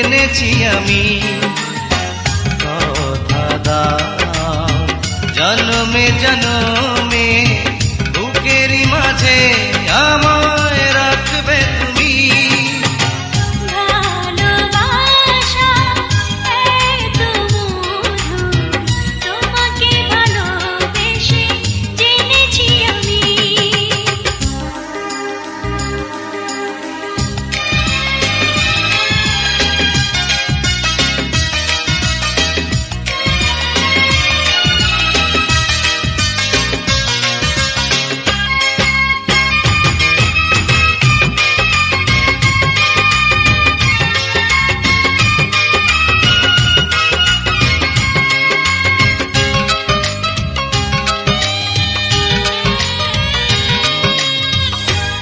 জেনেছি আমি। কথা দা জন্মে জন্মে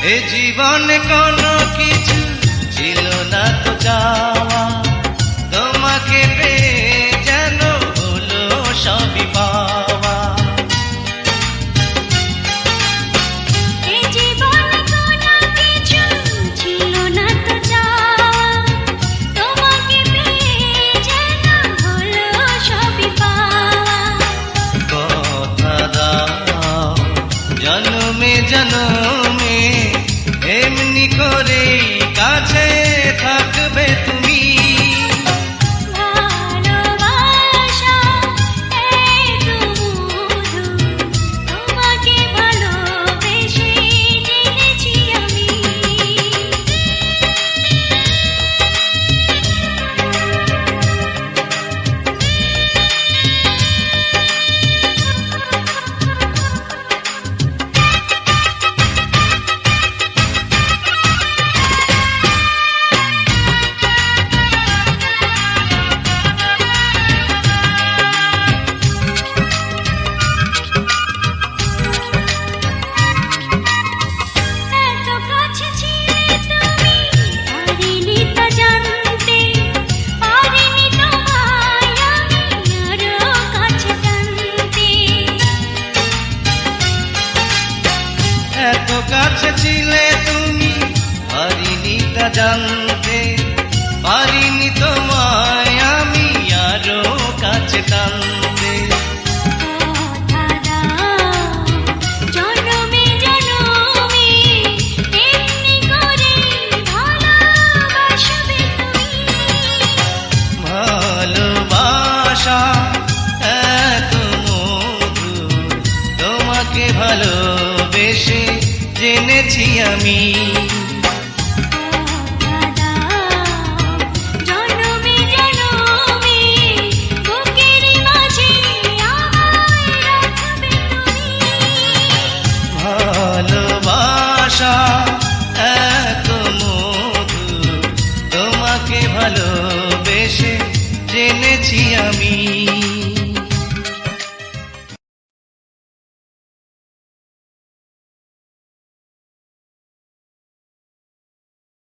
এ জীবনে কোনো কিছু ছিল না তো চাওয়া তোমাকে পেয়ে যেন হলো সবই পাওয়া। জন্মে জন্মে করে কাছে ছিলে তুমি পারিনি তা জানতে পারিনি তোমায় আমি আরও কাছে টানতে। জেনেছি আমি।